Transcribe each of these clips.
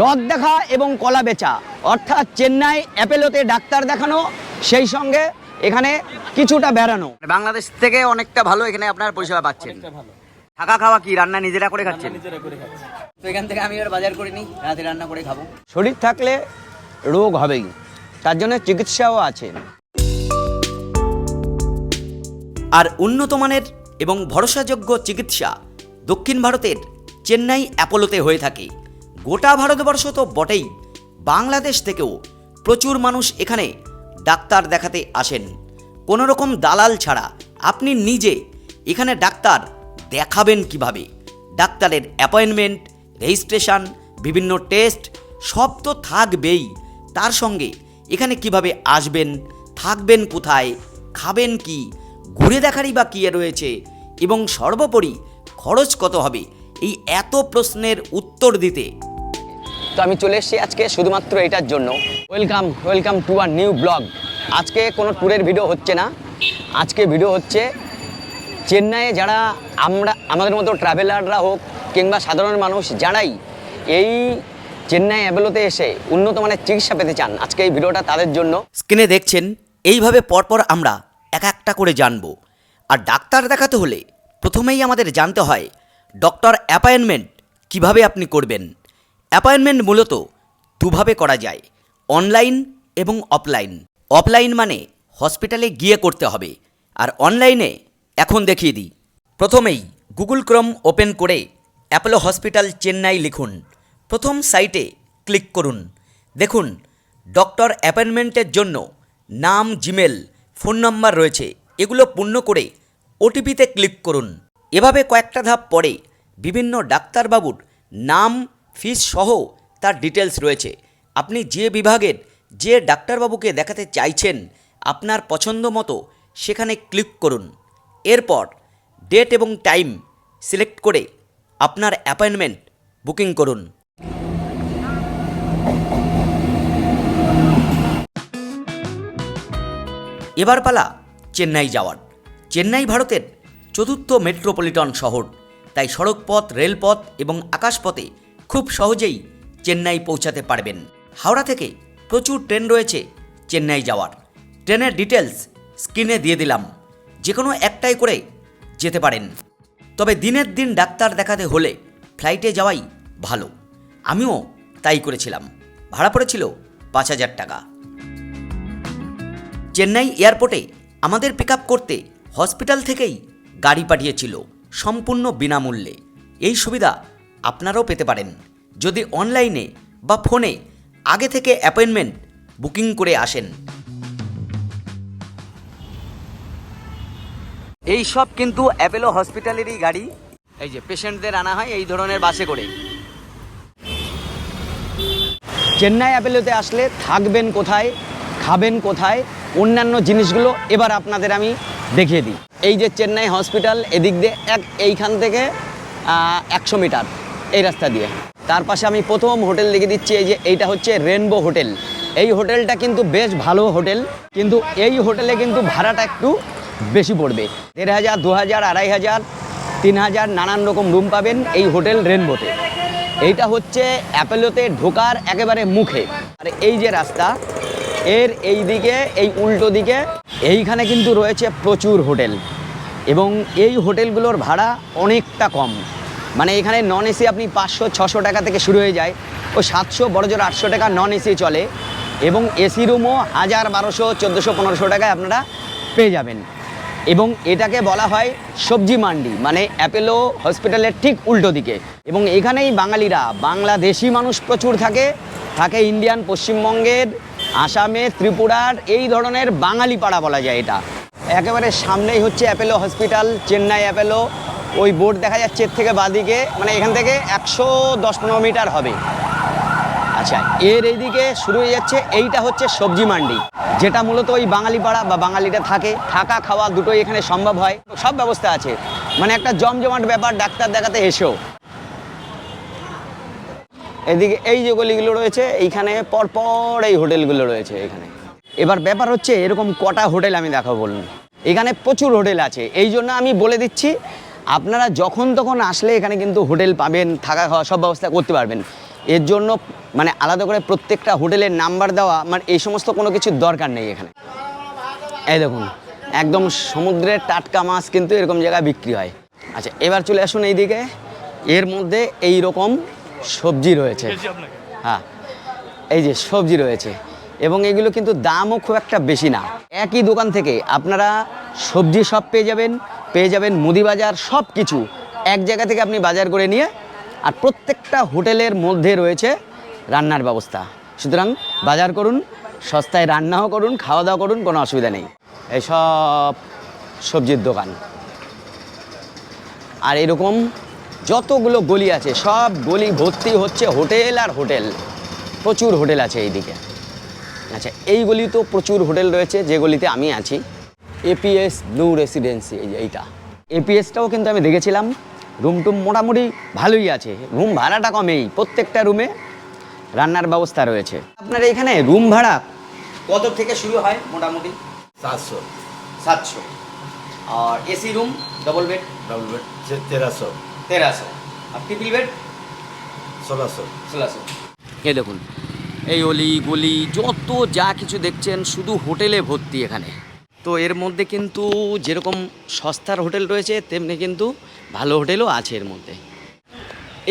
রথ দেখা এবং কলা বেচা। অর্থাৎ চেন্নাই অ্যাপেলোতে ডাক্তার দেখানো সেই সঙ্গে এখানে কিছুটা বেড়ানো। বাংলাদেশ থেকে অনেকটা ভালো এখানে আপনার পরিষেবা পাচ্ছেন। থাকা খাওয়া কি রান্না নিজেরা করে খাচ্ছেন? তো এখান থেকে আমি এবার বাজার করে নিই রাতে রান্না করে খাব। শরীর থাকলে রোগ হবেই তার জন্য চিকিৎসাও আছে। আর উন্নত মানের এবং ভরসাযোগ্য চিকিৎসা দক্ষিণ ভারতের চেন্নাই অ্যাপোলোতে হয়ে থাকে। গোটা ভারতবর্ষ তো বটেই। বাংলাদেশ থেকেও প্রচুর মানুষ এখানে ডাক্তার দেখাতে আসেন। কোনো রকম দালাল ছাড়া আপনি নিজে এখানে ডাক্তার দেখাবেন কীভাবে? ডাক্তারের অ্যাপয়েন্টমেন্ট, রেজিস্ট্রেশন, বিভিন্ন টেস্ট, সব তো থাকবেই। তার সঙ্গে এখানে কীভাবে আসবেন, থাকবেন কোথায়, খাবেন কি, ঘুরে দেখারই বা কী রয়েছে, এবং সর্বোপরি খরচ কত হবে, এই এত প্রশ্নের উত্তর দিতে তো আমি চলে এসেছি আজকে শুধুমাত্র এটার জন্য। Welcome welcome to our new blog আজকে কোনো ট্যুরের ভিডিও হচ্ছে না। আজকে ভিডিও হচ্ছে চেন্নাইয়ে যারা আমরা আমাদের মতো ট্রাভেলাররা হোক কিংবা সাধারণ মানুষ যারাই এই চেন্নাই অ্যাবেলোতে এসে উন্নত মানের চিকিৎসা পেতে চান আজকে এই ভিডিওটা তাদের জন্য। স্ক্রিনে দেখছেন, এইভাবে পরপর আমরা এক একটা করে জানব। আর ডাক্তার দেখাতে হলে প্রথমেই আমাদের জানতে হয় ডক্টর অ্যাপয়েন্টমেন্ট কীভাবে আপনি করবেন। অ্যাপয়েন্টমেন্ট মূলত দুভাবে করা যায়, অনলাইন এবং অফলাইন। অফলাইন মানে হসপিটালে গিয়ে করতে হবে, আর অনলাইনে এখন দেখিয়ে দিই। প্রথমেই গুগল ক্রম ওপেন করে অ্যাপোলো হসপিটাল চেন্নাই লিখুন। প্রথম সাইটে ক্লিক করুন। দেখুন, ডক্টর অ্যাপয়েন্টমেন্টের জন্য নাম, জিমেল, ফোন নম্বর রয়েছে। এগুলো পূর্ণ করে ওটিপিতে ক্লিক করুন। এভাবে কয়েকটা ধাপ পরে বিভিন্ন ডাক্তারবাবুর নাম ফিস সহ তার ডিটেলস রয়েছে। আপনি যে বিভাগের যে ডাক্তারবাবুকে দেখাতে চাইছেন, আপনার পছন্দ মতো সেখানে ক্লিক করুন। এরপর ডেট এবং টাইম সিলেক্ট করে আপনার অ্যাপয়েন্টমেন্ট বুকিং করুন। এবার পালা চেন্নাই যাওয়ার। চেন্নাই ভারতের চতুর্থ মেট্রোপলিটন শহর। তাই সড়কপথ রেলপথ এবং আকাশপথে খুব সহজেই চেন্নাই পৌঁছাতে পারবেন। হাওড়া থেকে প্রচুর ট্রেন রয়েছে চেন্নাই যাওয়ার। ট্রেনের ডিটেলস স্ক্রিনে দিয়ে দিলাম। যে কোনো একটাই করে যেতে পারেন। তবে দিনের দিন ডাক্তার দেখাতে হলে ফ্লাইটে যাওয়াই ভালো। আমিও তাই করেছিলাম। ভাড়া পড়েছিল পাঁচ হাজার টাকা। চেন্নাই এয়ারপোর্টে আমাদের পিক করতে হসপিটাল থেকেই গাড়ি পাঠিয়েছিল সম্পূর্ণ বিনামূল্যে। এই সুবিধা আপনারাও পেতে পারেন। যদি অনলাইনে বা ফোনে আগে থেকে অ্যাপয়েন্টমেন্ট বুকিং করে আসেন। এই সব কিন্তু অ্যাপেলো হসপিটালেরই গাড়ি। এই যে পেশেন্টদের আনা হয় এই ধরনের বাসে করে। চেন্নাই অ্যাপেলোতে আসলে থাকবেন কোথায়, খাবেন কোথায়, অন্যান্য জিনিসগুলো এবার আপনাদের আমি দেখিয়ে দিই। এই যে চেন্নাই হসপিটাল, এদিক দিয়ে এক এইখান থেকে একশো মিটার। এই রাস্তা দিয়ে। তার পাশে আমি প্রথম হোটেল দেখে দিচ্ছি, এই যে এইটা হচ্ছে রেনবো হোটেল। এই হোটেলটা কিন্তু বেশ ভালো হোটেল, কিন্তু এই হোটেলে কিন্তু ভাড়াটা একটু বেশি পড়বে। দেড় হাজার দু হাজার আড়াই হাজার তিন হাজার নানান রকম রুম পাবেন এই হোটেল রেনবোতে। এইটা হচ্ছে অ্যাপেলোতে ঢোকার একেবারে মুখে। আর এই যে রাস্তা, এর এই দিকে, এই উল্টো দিকে, এইখানে কিন্তু রয়েছে প্রচুর হোটেল। এবং এই হোটেলগুলোর ভাড়া অনেকটা কম। মানে এখানে নন এসি আপনি পাঁচশো, ছশো টাকা থেকে শুরু হয়ে যায়। ও সাতশো, বড় জোর আটশো টাকা নন এসি চলে। এবং এসি রুমও হাজার, বারোশো, চোদ্দোশো, পনেরোশো টাকায় আপনারা পেয়ে যাবেন। এবং এটাকে বলা হয় সবজি মান্ডি মানে অ্যাপেলো হসপিটালের ঠিক উল্টো দিকে। এবং এখানেই বাঙালিরা, বাংলাদেশি মানুষ প্রচুর থাকে। থাকে ইন্ডিয়ান, পশ্চিমবঙ্গের, আসামের, ত্রিপুরার, এই ধরনের বাঙালি পাড়া বলা যায় এটা। একেবারে সামনেই হচ্ছে অ্যাপেলো হসপিটাল, চেন্নাই অ্যাপেলো ওই বোর্ড দেখা যাচ্ছে এর থেকে বাদিকে মানে এখান থেকে একশো দশ পনেরো মিটার হবে। আচ্ছা এর এইদিকে শুরু হয়ে যাচ্ছে, এইটা হচ্ছে সবজি মান্ডি, যেটা মূলত ওই বাঙালি পাড়া বা বাঙালিটা থাকে। থাকা, খাওয়া দুটোই এখানে সম্ভব হয়। সব ব্যবস্থা আছে। মানে একটা জমজমাট ব্যাপার, ডাক্তার দেখাতে এসেও এদিকে এই যে গলিগুলো রয়েছে, এইখানে পরপর এই হোটেলগুলো রয়েছে এখানে। এবার ব্যাপার হচ্ছে, এরকম কটা হোটেল আমি দেখাবো বলুন। এখানে প্রচুর হোটেল আছে। এই জন্য আমি বলে দিচ্ছি আপনারা যখন তখন আসলে এখানে কিন্তু হোটেল পাবেন থাকা খাওয়া সব ব্যবস্থা করতে পারবেন। এর জন্য মানে আলাদা করে প্রত্যেকটা হোটেলের নাম্বার দেওয়া মানে এই সমস্ত কোনো কিছুর দরকার নেই এখানে। এই দেখুন একদম সমুদ্রের টাটকা মাছ কিন্তু এরকম জায়গায় বিক্রি হয়। আচ্ছা এবার চলে আসুন এইদিকে। এর মধ্যে এই রকম সবজি রয়েছে। হ্যাঁ এই যে সবজি রয়েছে। এবং এগুলো কিন্তু দামও খুব একটা বেশি না। একই দোকান থেকে আপনারা সবজি সব পেয়ে যাবেন। পেয়ে যাবেন মুদি বাজার সব কিছু এক জায়গা থেকে আপনি বাজার করে নিয়ে আর প্রত্যেকটা হোটেলের মধ্যে রয়েছে রান্নার ব্যবস্থা। সুতরাং বাজার করুন, সস্তায় রান্নাও করুন খাওয়া দাওয়া করুন, কোনো অসুবিধা নেই। এই সব সবজির দোকান। আর এরকম যতগুলো গলি আছে, সব গলি ভর্তি হচ্ছে হোটেল আর হোটেল। প্রচুর হোটেল আছে এইদিকে। আচ্ছা এই গলি তো প্রচুর হোটেল রয়েছে, যে গলিতে আমি আছি। এপিএস ব্লু রেসিডেন্সি এই এইটা। এপিএসটাও কিন্তু আমি দেখেছিলাম। রুম টুম মোটামুটি ভালোই আছে। রুম ভাড়াটা কমেই। প্রত্যেকটা রুমে রান্নার ব্যবস্থা রয়েছে। আপনার এখানে রুম ভাড়া কত থেকে শুরু হয় মোটামুটি? সাতশো। সাতশো। আর AC room double bed double bed তেরোশো। তেরোশো। আর ট্রিপল বেড ষোলোশো। ষোলোশো। এই দেখুন এই অলি গলি যত যা কিছু দেখছেন শুধু হোটেলে ভর্তি এখানে। তো এর মধ্যে কিন্তু যেরকম সস্তার হোটেল রয়েছে, তেমনি কিন্তু ভালো হোটেলও আছে এর মধ্যে।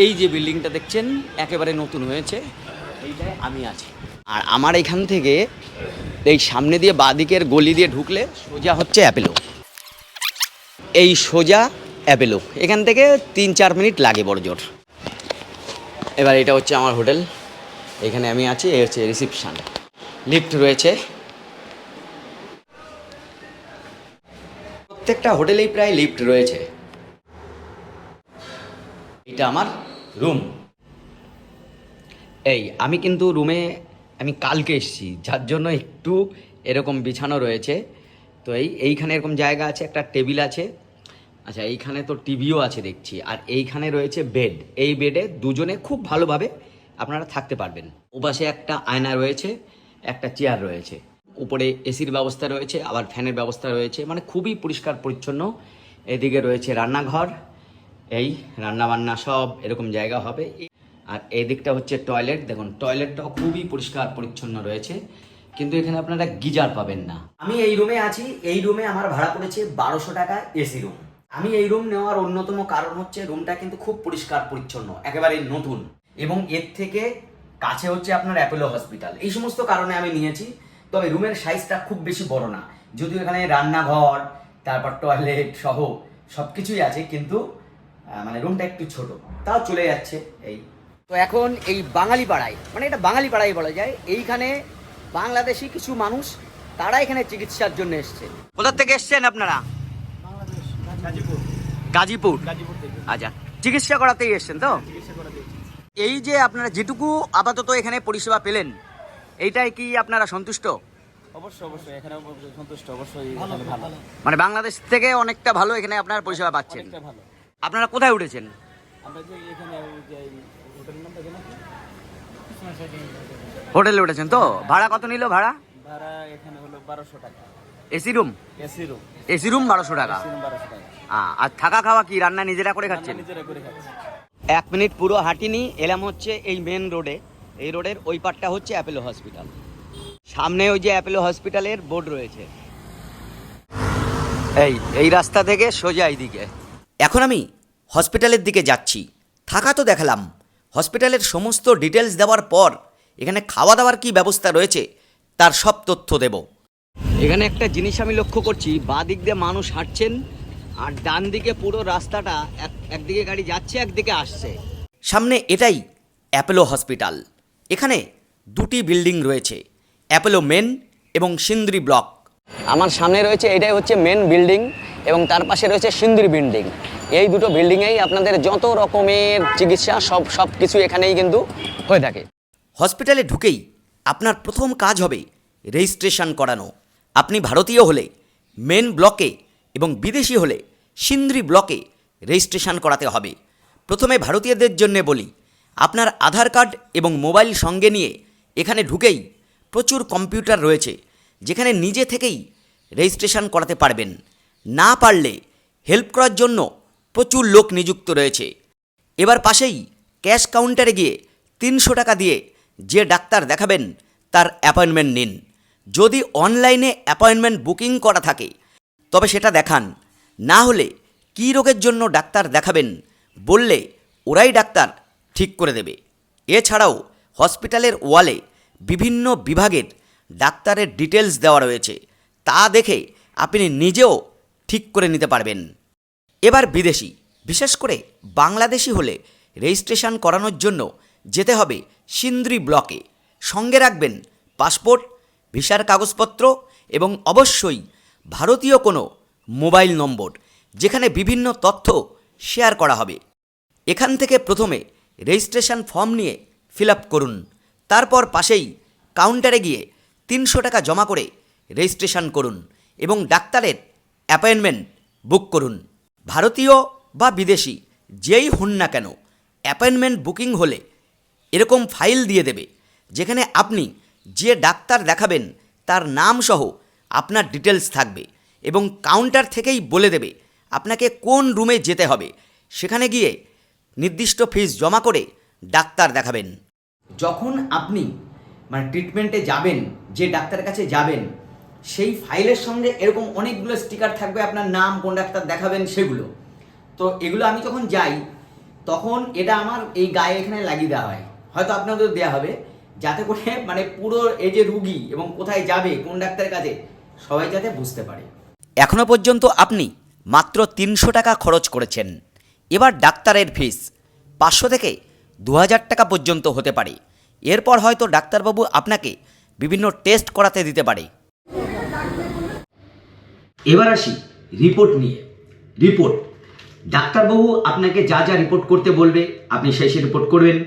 এই যে বিল্ডিংটা দেখছেন, একেবারে নতুন হয়েছে। এইটায় আমি আছি। আর আমার এখান থেকে এই সামনে দিয়ে বাদিকের গলি দিয়ে ঢুকলে সোজা হচ্ছে অ্যাপেলো। এই সোজা অ্যাপেলো। এখান থেকে তিন চার মিনিট লাগে বড় জোর এবার এটা হচ্ছে আমার হোটেল। এখানে আমি আছি এই হচ্ছে রিসিপশান। লিফট রয়েছে। প্রত্যেকটা হোটেলেই প্রায় লিফট রয়েছে। এটা আমার রুম। এই, আমি কিন্তু রুমে, আমি কালকে এসেছি, যার জন্য একটু এরকম বিছানো রয়েছে। তো এই, এইখানে এরকম জায়গা আছে, একটা টেবিল আছে। আচ্ছা এইখানে তো টিভিও আছে দেখছি, আর এইখানে রয়েছে বেড। এই বেডে দুজনে খুব ভালোভাবে আপনারা থাকতে পারবেন। ওপাশে একটা আয়না রয়েছে, একটা চেয়ার রয়েছে। উপরে এসির ব্যবস্থা রয়েছে, আবার ফ্যানের ব্যবস্থা রয়েছে। মানে খুবই পরিষ্কার পরিচ্ছন্ন। এদিকে রয়েছে রান্নাঘর, এই রান্না বান্না সব এরকম জায়গা হবে। আর এই দিকটা হচ্ছে টয়লেট। দেখুন, টয়লেটটাও খুবই পরিষ্কার পরিচ্ছন্ন রয়েছে, কিন্তু এখানে আপনারা গিজার পাবেন না। আমি এই রুমে আছি। এই রুমে আমার ভাড়া পড়েছে বারোশো টাকা এসি রুম। আমি এই রুম নেওয়ার অন্যতম কারণ হচ্ছে রুমটা কিন্তু খুব পরিষ্কার পরিচ্ছন্ন, একেবারে নতুন। এবং এর থেকে কাছে হচ্ছে আপনার অ্যাপোলো হসপিটাল। এই সমস্ত কারণে আমি নিয়েছি। তবে রুমের সাইজটা খুব বেশি বড় না। যদিও এখানে রান্নাঘর তারপর টয়লেট সহ সব কিছুই আছে কিন্তু মানে রুমটা একটু ছোট। তাও চলে যাচ্ছে এই। তো এখন এই বাঙালি পাড়ায় মানে এটা বাঙালি পাড়াই বলা যায় এইখানে বাংলাদেশি কিছু মানুষ তারা এখানে চিকিৎসার জন্য এসছে। কোথা থেকে এসছেন আপনারা? গাজীপুর। আচ্ছা চিকিৎসা করাতেই এসছেন তো? এই যে আপনারা যেটুকু আপাতত এখানে পরিষেবা পেলেন এইটাই কি আপনারা সন্তুষ্ট? অবশ্যই অবশ্যই এখানে সন্তুষ্ট অবশ্যই ভালো মানে বাংলাদেশ থেকে অনেকটা ভালো এখানে আপনারা পরিষেবা পাচ্ছেন। ভালো। আপনারা কোথায় উঠেছেন? আমরা যে এখানে ওই যে এই হোটেলের নামটা হোটেলে উঠেছেন তো? ভাড়া কত নিল ভাড়া? ভাড়া এখানে হলো বারোশো টাকা। AC room? AC room. AC room বারোশো টাকা। এসি রুম বারোশো টাকা। আ- আর থাকা খাওয়া কি রান্না নিজেরা করে খাচ্ছেন? নিজেরা করে খাচ্ছি। এক মিনিট পুরো হাঁটিনি এলাম হচ্ছে এই মেন রোডে এই রোডের ওই পারটা হচ্ছে অ্যাপেলো হসপিটাল। সামনে ওই যে অ্যাপেলো হসপিটালের বোর্ড রয়েছে। এই এই রাস্তা থেকে সোজা এইদিকে। এখন আমি হসপিটালের দিকে যাচ্ছি। থাকা তো দেখালাম। হসপিটালের সমস্ত ডিটেলস দেওয়ার পর এখানে খাওয়া দাওয়ার কি ব্যবস্থা রয়েছে তার সব তথ্য দেব। এখানে একটা জিনিস আমি লক্ষ্য করছি বাঁ দিক দিয়ে মানুষ হাঁটছেন আর ডান দিকে পুরো রাস্তাটা এক একদিকে গাড়ি যাচ্ছে একদিকে আসছে। সামনে এটাই অ্যাপোলো হসপিটাল। এখানে দুটি বিল্ডিং রয়েছে অ্যাপোলো মেন এবং সিন্দ্রি ব্লক। আমার সামনে রয়েছে এটাই হচ্ছে মেন বিল্ডিং এবং তার পাশে রয়েছে সিন্দ্রি বিল্ডিং। এই দুটো বিল্ডিংয়েই আপনাদের যত রকমের চিকিৎসা সব সব কিছু এখানেই কিন্তু হয়ে থাকে। হসপিটালে ঢুকেই আপনার প্রথম কাজ হবে রেজিস্ট্রেশন করানো। আপনি ভারতীয় হলে মেন ব্লকে এবং বিদেশি হলে সিন্দ্রি ব্লকে রেজিস্ট্রেশন করাতে হবে। প্রথমে ভারতীয়দের জন্য বলি আপনার আধার কার্ড এবং মোবাইল সঙ্গে নিয়ে এখানে ঢুকেই প্রচুর কম্পিউটার রয়েছে, যেখানে নিজে থেকেই রেজিস্ট্রেশন করাতে পারবেন। না পারলে হেল্প করার জন্য প্রচুর লোক নিযুক্ত রয়েছে। এবার পাশেই ক্যাশ কাউন্টারে গিয়ে তিনশো টাকা দিয়ে যে ডাক্তার দেখাবেন, তার অ্যাপয়েন্টমেন্ট নিন। যদি অনলাইনে অ্যাপয়েন্টমেন্ট বুকিং করা থাকে, তবে সেটা দেখান। না হলে কী রোগের জন্য ডাক্তার দেখাবেন বললে ওরাই ডাক্তার ঠিক করে দেবে। এছাড়াও হসপিটালের ওয়ালে বিভিন্ন বিভাগের ডাক্তারের ডিটেলস দেওয়া রয়েছে। তা দেখে আপনি নিজেও ঠিক করে নিতে পারবেন। এবার বিদেশি, বিশেষ করে বাংলাদেশি হলে রেজিস্ট্রেশন করানোর জন্য যেতে হবে সিন্দ্রি ব্লকে। সঙ্গে রাখবেন পাসপোর্ট, ভিসার কাগজপত্র এবং অবশ্যই ভারতীয় কোনো মোবাইল নম্বর, যেখানে বিভিন্ন তথ্য শেয়ার করা হবে। এখান থেকে প্রথমে রেজিস্ট্রেশন ফর্ম নিয়ে ফিল করুন। তারপর পাশেই কাউন্টারে গিয়ে তিনশো টাকা জমা করে রেজিস্ট্রেশন করুন এবং ডাক্তারের অ্যাপয়েন্টমেন্ট বুক করুন। ভারতীয় বা বিদেশি, যেই হন না কেন অ্যাপয়েন্টমেন্ট বুকিং হলে এরকম ফাইল দিয়ে দেবে, যেখানে আপনি যে ডাক্তার দেখাবেন তার নাম সহ আপনার ডিটেলস থাকবে এবং কাউন্টার থেকেই বলে দেবে আপনাকে কোন রুমে যেতে হবে। সেখানে গিয়ে নির্দিষ্ট ফিস জমা করে ডাক্তার দেখাবেন। যখন আপনি মানে ট্রিটমেন্টে যাবেন যে ডাক্তারের কাছে যাবেন সেই ফাইলের সঙ্গে এরকম অনেকগুলো স্টিকার থাকবে আপনার নাম কোন ডাক্তার দেখাবেন সেগুলো। তো এগুলো আমি যখন যাই তখন এটা আমার এই গায়ে এখানে লাগিয়ে দেওয়া হয়। হয়তো আপনাদের দেওয়া হবে। যাতে করে মানে পুরো এই যে রুগী এবং কোথায় যাবে কোন ডাক্তারের কাছে সবাই যাতে বুঝতে পারে। এখনও পর্যন্ত আপনি মাত্র তিনশো টাকা খরচ করেছেন। এবার ডাক্তারের ফিস। পাঁচশো থেকে দু হাজার টাকা পর্যন্ত হতে পারে। এরপর হয়তো ডাক্তারবাবু আপনাকে বিভিন্ন টেস্ট করাতে দিতে পারে। এবার আসি রিপোর্ট নিয়ে। রিপোর্ট। ডাক্তারবাবু আপনাকে যা যা রিপোর্ট করতে বলবে, আপনি সেই সেই রিপোর্ট করবেন।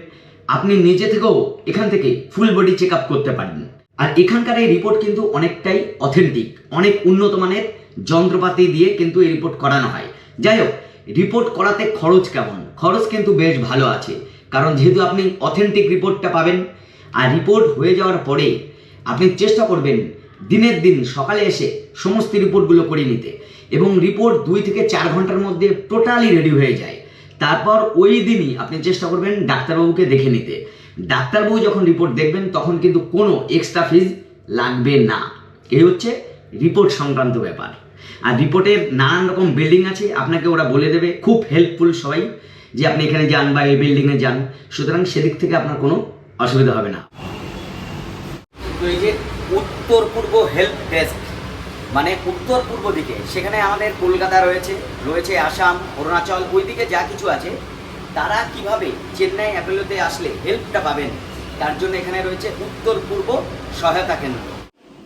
আপনি নিজে থেকেও এখান থেকে ফুল বডি চেক আপ করতে পারেন। আর এখানকার এই রিপোর্ট কিন্তু অনেকটাই অথেন্টিক, অনেক উন্নত মানের যন্ত্রপাতি দিয়ে কিন্তু এই রিপোর্ট করানো হয়। যাই হোক রিপোর্ট করাতে খরচ কেমন? খরচ কিন্তু বেশ ভালো আছে। কারণ যেহেতু আপনি অথেন্টিক রিপোর্টটা পাবেন, আর রিপোর্ট হয়ে যাওয়ার পরে আপনি চেষ্টা করবেন দিনের দিন সকালে এসে সমস্ত রিপোর্টগুলো করে নিতে। এবং রিপোর্ট দুই থেকে চার ঘণ্টার মধ্যে টোটালি রেডি হয়ে যায়। তারপর ওই দিনই আপনি চেষ্টা করবেন ডাক্তারবাবুকে দেখে নিতে। ডাক্তারবাবু যখন রিপোর্ট দেখবেন, তখন কিন্তু কোনো এক্সট্রা ফিজ লাগবে না। এই হচ্ছে রিপোর্ট সংক্রান্ত ব্যাপার। আর রিপোর্টের নানান রকম বিল্ডিং আছে আপনাকে ওরা বলে দেবে। খুব হেল্পফুল সবাই যে আপনি এখানে যান বা এই বিল্ডিংয়ে যান। সুতরাং সেদিক থেকে আপনার কোনো অসুবিধা হবে না। এই যে উত্তর পূর্ব হেল্প ডেস্ক মানে উত্তর পূর্ব দিকে সেখানে আমাদের কলকাতা রয়েছে রয়েছে আসাম অরুণাচল ওই দিকে যা কিছু আছে তারা কীভাবে চেন্নাই অ্যাপেলোতে আসলে হেল্পটা পাবেন তার জন্য এখানে রয়েছে উত্তর পূর্ব সহায়তা কেন্দ্র।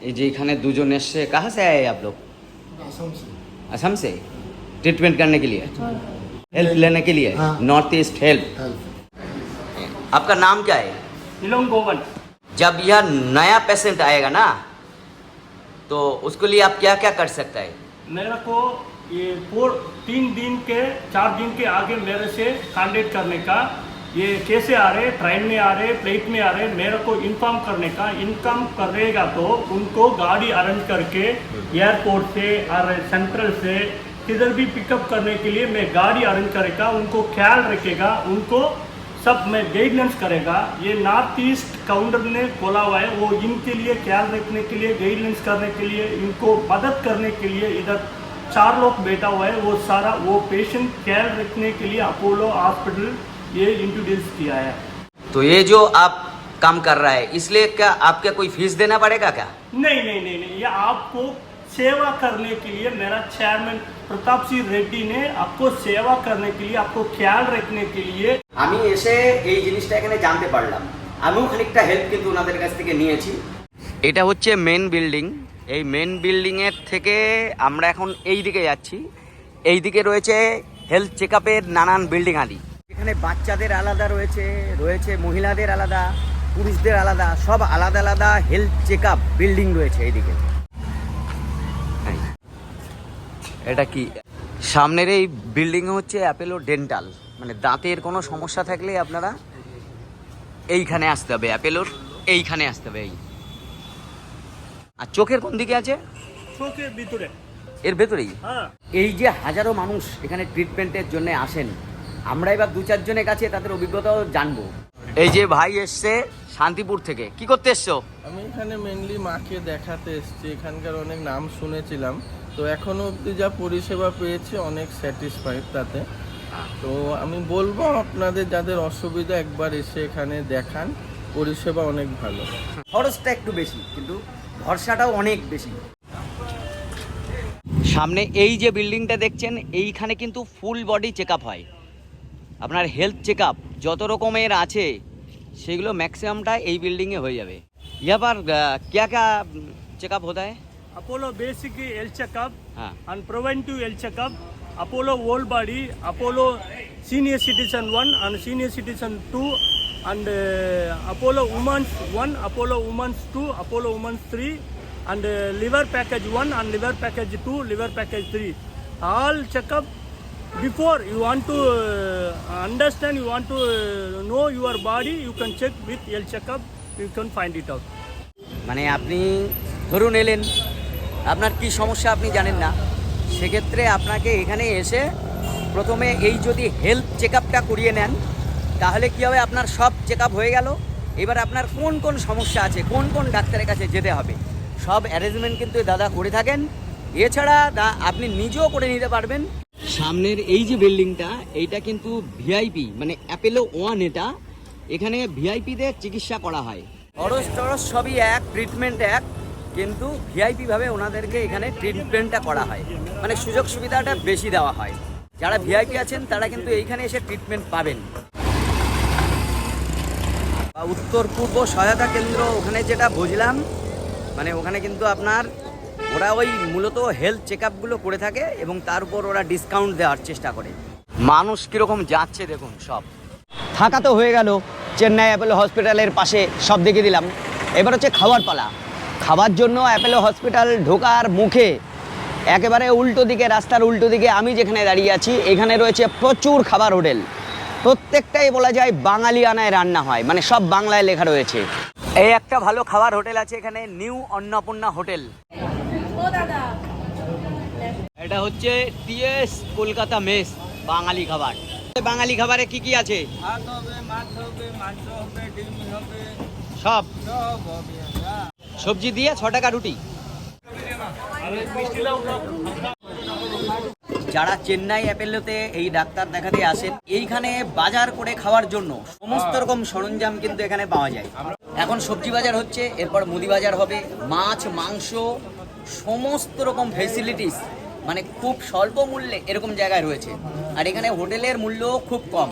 এই যে এখানে দুজন এসছে কাহা সে আয়ে আপ লোক? असम से। असम से? ट्रीटमेंट करने के लिए? हेल्प लेने के लिए? हाँ। नॉर्थ ईस्ट हेल्प आपका नाम क्या है? नीलम गोवन। जब यह नया पेशेंट आएगा ना तो उसके लिए आप क्या क्या कर सकता है? मेरे को ये तीन दिन के चार दिन के आगे मेरे से कांटेक्ट करने का ये कैसे आ रहे ट्रेन में आ रहे फ़्लाइट में आ रहे, मेरे को इन्फॉर्म करने का इनकम करेगा तो उनको गाड़ी अरेंज करके एयरपोर्ट से और सेंट्रल से, किधर भी पिकअप करने के लिए मैं गाड़ी अरेंज करेगा, उनको ख्याल रखेगा, उनको सब में गाइडलाइंस करेगा। ये नॉर्थ ईस्ट काउंटर ने खोला हुआ है, वो इनके लिए ख्याल रखने के लिए गाइडलाइंस करने के लिए, इनको मदद करने के लिए इधर चार लोग बैठा हुआ है, वो सारा, वो पेशेंट ख्याल रखने के लिए अपोलो हॉस्पिटल ये इंट्रोड्यूस किया है तो ये जो आप काम कर रहा है इसलिए क्या आपका कोई फीस देना पड़ेगा क्या नहीं नहीं नहीं नहीं ये आपको सेवा करने के लिए मेरा चेयरमैन प्रताप सिंह रेड्डी ने आपको सेवा करने के लिए आपको ख्याल रखने के लिए আমি এসে এই জিনিসটা এখানে জানতে পারলাম আমিও খানিকটা হেল্প কিন্তু ওনাদের কাছ থেকে নিয়েছি এটা হচ্ছে মেন বিল্ডিং এই মেন বিল্ডিংয়ের থেকে আমরা এখন এই দিকে যাচ্ছি এই দিকে রয়েছে হেলথ চেক আপের নানান বিল্ডিং আদি এখানে বাচ্চাদের আলাদা রয়েছে রয়েছে মহিলাদের আলাদা পুরুষদের আলাদা সব আলাদা আলাদা হেলথ চেক আপ বিল্ডিং রয়েছে এইদিকে। এটা কি? সামনের এই বিল্ডিং হচ্ছে অ্যাপেলো ডেন্টাল মানে দাঁতের কোনো সমস্যা থাকলে আপনারা এইখানে আসতে হবে অ্যাপেলোর এইখানে আসতে হবে এই। আর চোখের কোন দিকে আছে? চোখের ভিতরে। এর ভেতরেই? হ্যাঁ। এই যে হাজারো মানুষ এখানে ট্রিটমেন্টের জন্য আসেন আমরা এবার দু চারজনের কাছে তাদের অভিজ্ঞতাও জানব। এই যে ভাই এসছে শান্তিপুর থেকে কি করতে এসছো? আমি এখানে মেনলি মাকে দেখাতে এসেছি এখানকার অনেক নাম শুনেছিলাম। তো এখনও অবধি যা পরিষেবা পেয়েছি অনেক স্যাটিসফাইড তাতে। তো আমি বলব আপনাদের যাদের অসুবিধা একবার এসে এখানে দেখান পরিষেবা অনেক ভালো। খরচটা একটু বেশি কিন্তু ভরসাটাও অনেক বেশি। সামনে এই যে বিল্ডিংটা দেখছেন এইখানে কিন্তু ফুল বডি চেক হয়। আপনার হেলথ চেক যত রকমের আছে সেগুলো ম্যাক্সিমামটা এই বিল্ডিংয়ে হয়ে যাবে यहाँ पर अ, क्या क्या चेकअप होता है Apollo basic health checkup हाँ and preventive health checkup. Apollo whole body, Apollo senior citizen 1 and senior citizen 2 and uh, Apollo women's 1, Apollo women's 2, Apollo women's 3 and uh, liver package 1 and liver package 2, liver package 3. All checkup before you want to uh, understand, you want to uh, know your body, you can check with health checkup, you can find it out. মানে আপনি ধরুন এলেন আপনার কি সমস্যা আপনি জানেন না সেক্ষেত্রে আপনাকে এখানে এসে প্রথমে এই যদি হেলথ চেক আপটা করিয়ে নেন তাহলে কী হবে? আপনার সব চেক হয়ে গেল। এবার আপনার কোন কোন সমস্যা আছে কোন কোন ডাক্তারের কাছে যেতে হবে সব অ্যারেঞ্জমেন্ট কিন্তু দাদা করে থাকেন। এছাড়া দা আপনি নিজেও করে নিতে পারবেন। সামনের এই যে বিল্ডিংটা, এইটা কিন্তু ভিআইপি মানে অ্যাপেলো ওয়ান এটা। এখানে ভিআইপিদের চিকিৎসা করা হয়। খরচ টরচ সবই এক ট্রিটমেন্ট এক, কিন্তু ভিআইপি ভাবে ওনাদেরকে এখানে ট্রিটমেন্টটা করা হয়। মানে সুযোগ সুবিধাটা বেশি দেওয়া হয়। যারা ভিআইপি আছেন, তারা কিন্তু এইখানে এসে ট্রিটমেন্ট পাবেন। উত্তর পূর্ব সহায়তা কেন্দ্র, ওখানে যেটা বুঝলাম মানে ওখানে কিন্তু আপনার ওরা ওই মূলত হেলথ চেক আপগুলো করে থাকে এবং তার উপর ওরা ডিসকাউন্ট দেওয়ার চেষ্টা করে। মানুষ কীরকম যাচ্ছে দেখুন সব। থাকা তো হয়ে গেল চেন্নাই অ্যাপেলো হসপিটালের পাশে সব দেখে দিলাম। এবার হচ্ছে খাবার পালা। খাবার জন্য অ্যাপেলো হসপিটাল ঢোকার মুখে একেবারে উল্টো দিকে রাস্তার উল্টো দিকে আমি যেখানে দাঁড়িয়ে আছি এখানে রয়েছে প্রচুর খাবার হোটেল। প্রত্যেকটাই বলা যায় বাঙালি আনায় রান্না হয় মানে সব বাংলায় লেখা রয়েছে। এই একটা ভালো খাবার হোটেল আছে এখানে নিউ অন্নপূর্ণা হোটেল। এটা হচ্ছে টিএস কলকাতা মেস বাঙালি খাবার। বাঙালি খাবারে কি কি আছে? ভাত হবে মাছ হবে মাংস হবে ডিম হবে সব। সব হবে সবজি দিয়ে ছ টাকা রুটি। যারা চেন্নাই অ্যাপেলোতে এই ডাক্তার দেখাতে আসেন এইখানে বাজার করে খাওয়ার জন্য সমস্ত রকম সরঞ্জাম কিন্তু এখানে পাওয়া যায়। এখন সবজি বাজার হচ্ছে এরপর মুদি বাজার হবে মাছ মাংস সমস্ত রকম ফেসিলিটিস মানে খুব স্বল্প মূল্যে এরকম জায়গায় রয়েছে। আর এখানে হোটেলের মূল্যও খুব কম।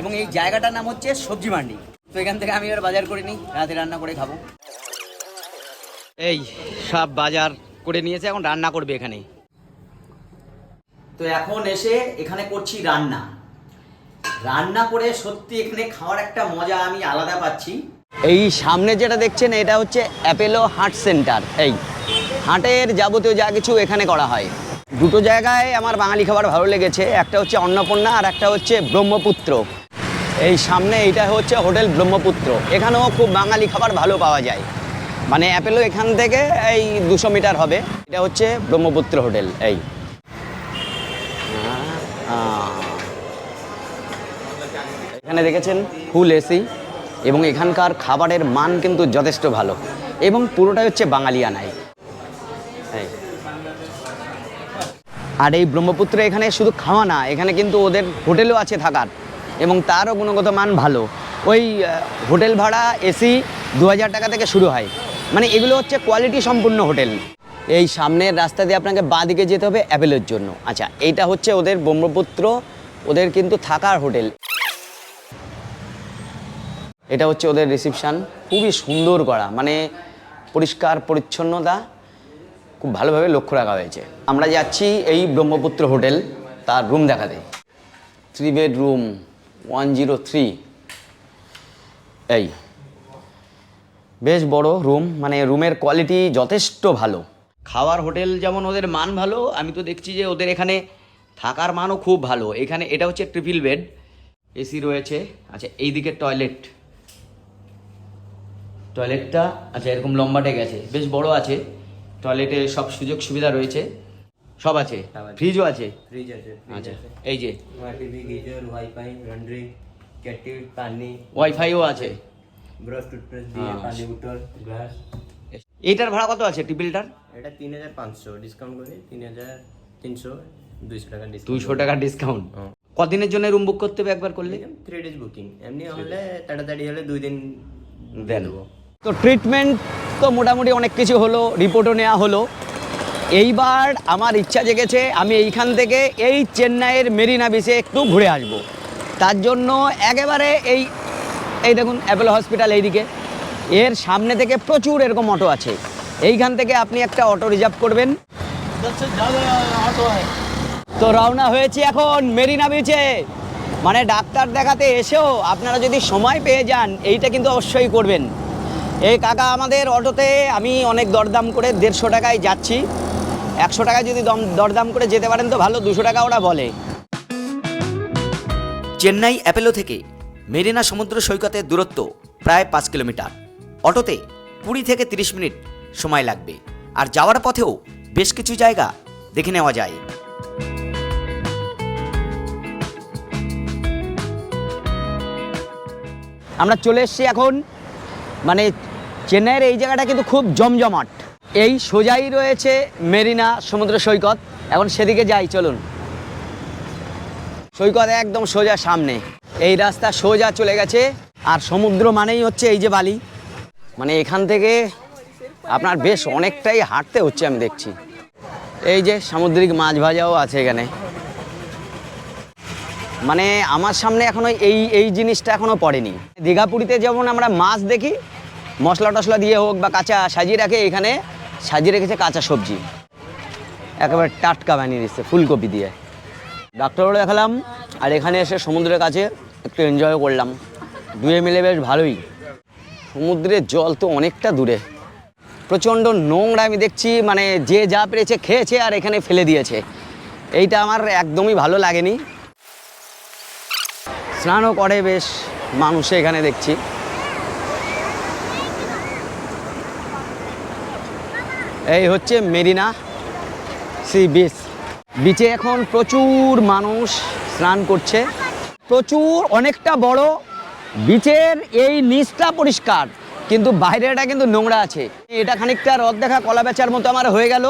এবং এই জায়গাটার নাম হচ্ছে সবজি মান্ডি। তো এখান থেকে আমি এবার বাজার করে নিই রাতে রান্না করে খাব। এই সব বাজার করে নিয়েছে এখন রান্না করবে এখানে। তো এখন এসে এখানে করছি রান্না। রান্না করে সত্যি এখানে খাওয়ার একটা মজা আমি আলাদা পাচ্ছি। এই সামনে যেটা দেখছেন এটা হচ্ছে অ্যাপেলো হার্ট সেন্টার। এই হার্টের যাবতীয় যা কিছু এখানে করা হয়। দুটো জায়গায় আমার বাঙালি খাবার ভালো লেগেছে। একটা হচ্ছে অন্নপূর্ণা আর একটা হচ্ছে ব্রহ্মপুত্র। এই সামনে এইটা হচ্ছে হোটেল ব্রহ্মপুত্র। এখানেও খুব বাঙালি খাবার ভালো পাওয়া যায়। মানে অ্যাপেলো এখান থেকে এই দুশো মিটার হবে। এটা হচ্ছে ব্রহ্মপুত্র হোটেল, এই। এখানে দেখেছেন ফুল এসি এবং এখানকার খাবারের মান কিন্তু যথেষ্ট ভালো। এবং পুরোটাই হচ্ছে বাঙালিয়ানাই আর এই ব্রহ্মপুত্র এখানে শুধু খাওয়া না, এখানে কিন্তু ওদের হোটেলও আছে থাকার এবং তারও গুণগত মান ভালো। ওই হোটেল ভাড়া, এসি দু হাজার টাকা থেকে শুরু হয়। মানে এগুলো হচ্ছে কোয়ালিটি সম্পূর্ণ হোটেল। এই সামনের রাস্তা দিয়ে আপনাকে বাঁ দিকে যেতে হবে অ্যাপেলের জন্য। আচ্ছা এইটা হচ্ছে ওদের ব্রহ্মপুত্র, ওদের কিন্তু থাকার হোটেল। এটা হচ্ছে ওদের রিসিপশান খুবই সুন্দর করা মানে পরিষ্কার, পরিচ্ছন্নতা। খুব ভালোভাবে লক্ষ্য রাখা হয়েছে। আমরা যাচ্ছি এই ব্রহ্মপুত্র হোটেল, তার রুম দেখাতে। Three bedroom one zero three এই। বেশ বড় রুম মানে রুমের কোয়ালিটি যথেষ্ট ভালো। খাওয়ার হোটেল যেমন ওদের মান ভালো, আমি তো দেখছি যে ওদের এখানে থাকার মানও খুব ভালো। এখানে এটা হচ্ছে ট্রিপল বেড এসি রয়েছে। আচ্ছা এই দিকের টয়লেট টয়লেটটা আচ্ছা এরকম লম্বাটে গেছে। বেশ বড় আছে। টয়লেটে সব সুযোগ সুবিধা রয়েছে? সব আছে? ফ্রিজও আছে? ফ্রিজ আছে আচ্ছা এই যে। টিভি গিজার ওয়াইফাই লন্ড্রি কেটি পানি। ওয়াইফাইও আছে? ব্রাশ টুথপেস্ট দিয়ে পানি বোতল গ্লাস এইটার ভাড়া কত আছে টিপিলটার? এটা তিন হাজার পাঁচশো ডিসকাউন্ট করে তিন হাজার তিনশো দুইশো টাকা দুইশো টাকা ডিসকাউন্ট কদিনের জন্য রুম বুক করতে হবে একবার করলে? থ্রি ডেজ বুকিং এমনি হলে তাড়াতাড়ি হলে দুই দিন। দেবো। তো ট্রিটমেন্ট তো মোটামুটি অনেক কিছু হলো রিপোর্টও নেওয়া হলো। এইবার আমার ইচ্ছা জেগেছে আমি এইখান থেকে এই চেন্নাইয়ের মেরিনা বিচে একটু ঘুরে আসব। তার জন্য একেবারে এই এই দেখুন, অ্যাপেলো হসপিটাল এইদিকে। এর সামনে থেকে প্রচুর এরকম অটো আছে। এইখান থেকে আপনি একটা অটো রিজার্ভ করবেন। তো রওনা হয়েছি এখন মেরিনা বিচে মানে ডাক্তার দেখাতে এসেও আপনারা যদি সময় পেয়ে যান, এইটা কিন্তু অবশ্যই করবেন। এই কাকা আমাদের অটোতে আমি অনেক দরদাম করে দেড়শো টাকায় যাচ্ছি। একশো টাকায় যদি দম দরদাম করে যেতে পারেন তো ভালো দুশো টাকা ওরা বলে। চেন্নাই অ্যাপেলো থেকে মেরিনা সমুদ্র সৈকতের দূরত্ব প্রায় পাঁচ কিলোমিটার। অটোতে কুড়ি থেকে তিরিশ মিনিট সময় লাগবে। আর যাওয়ার পথেও বেশ কিছু জায়গা দেখে নেওয়া যায়। আমরা চলে এসেছি এখন মানে চেন্নাইয়ের এই জায়গাটা কিন্তু খুব জমজমাট। এই সোজাই রয়েছে মেরিনা সমুদ্র সৈকত। এখন সেদিকে যাই, চলুন। সৈকত একদম সোজা সামনে। এই রাস্তা সোজা চলে গেছে। আর সমুদ্র মানেই হচ্ছে এই যে বালি। মানে এখান থেকে আপনার বেশ অনেকটাই হাঁটতে হচ্ছে আমি দেখছি। এই যে সামুদ্রিক মাছ ভাজাও আছে এখানে। মানে আমার সামনে এখনও এই এই জিনিসটা এখনও পড়েনি। দীঘাপুরীতে যেমন আমরা মাছ দেখি মশলা টশলা দিয়ে হোক বা কাঁচা সাজিয়ে রাখে, এখানে সাজিয়ে রেখেছে কাঁচা সবজি। একেবারে টাটকা বানিয়ে দিচ্ছে ফুলকপি দিয়ে। ডাক্তারও দেখালাম, আর এখানে এসে সমুদ্রের কাছে একটু এনজয় করলাম। দুয়ে মিলে বেশ ভালোই। সমুদ্রের জল তো অনেকটা দূরে। প্রচণ্ড নোংরা আমি দেখছি মানে যে যা পেরেছে খেয়েছে আর এখানে ফেলে দিয়েছে। এইটা আমার একদমই ভালো লাগেনি। স্নানও করে বেশ, মানুষ এখানে দেখছি। এই হচ্ছে মেরিনা সি বিচ। বিচে এখন প্রচুর মানুষ স্নান করছে। প্রচুর, অনেকটা বড়। বিচের এই নিচটা পরিষ্কার, কিন্তু বাইরেটা কিন্তু নোংরা আছে। এটা খানিকটা রদ দেখা, কলা বেচার মতো আমার হয়ে গেল।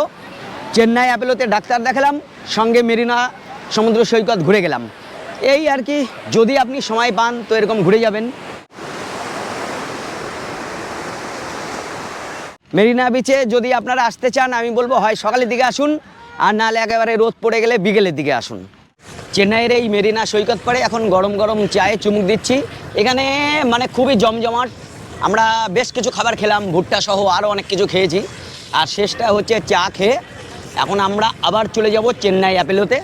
চেন্নাই অ্যাপেলোতে ডাক্তার দেখালাম, সঙ্গে মেরিনা সমুদ্র সৈকত ঘুরে গেলাম। এই আর কি, যদি আপনি সময় পান তো এরকম ঘুরে যাবেন। মেরিনা বিচে যদি আপনারা আসতে চান, আমি বলব, হয় সকালের দিকে আসুন, আর নাহলে একেবারে রোদ পড়ে গেলে বিকেলের দিকে আসুন। চেন্নাইয়ের এই মেরিনা সৈকত পরে এখন গরম গরম চায়ে চুমুক দিচ্ছি। এখানে মানে খুবই জমজমাট। আমরা বেশ কিছু খাবার খেলাম, ভুট্টা সহ আরও অনেক কিছু খেয়েছি। আর শেষটা হচ্ছে চা খেয়ে এখন আমরা আবার চলে যাব চেন্নাই অ্যাপেলোতে।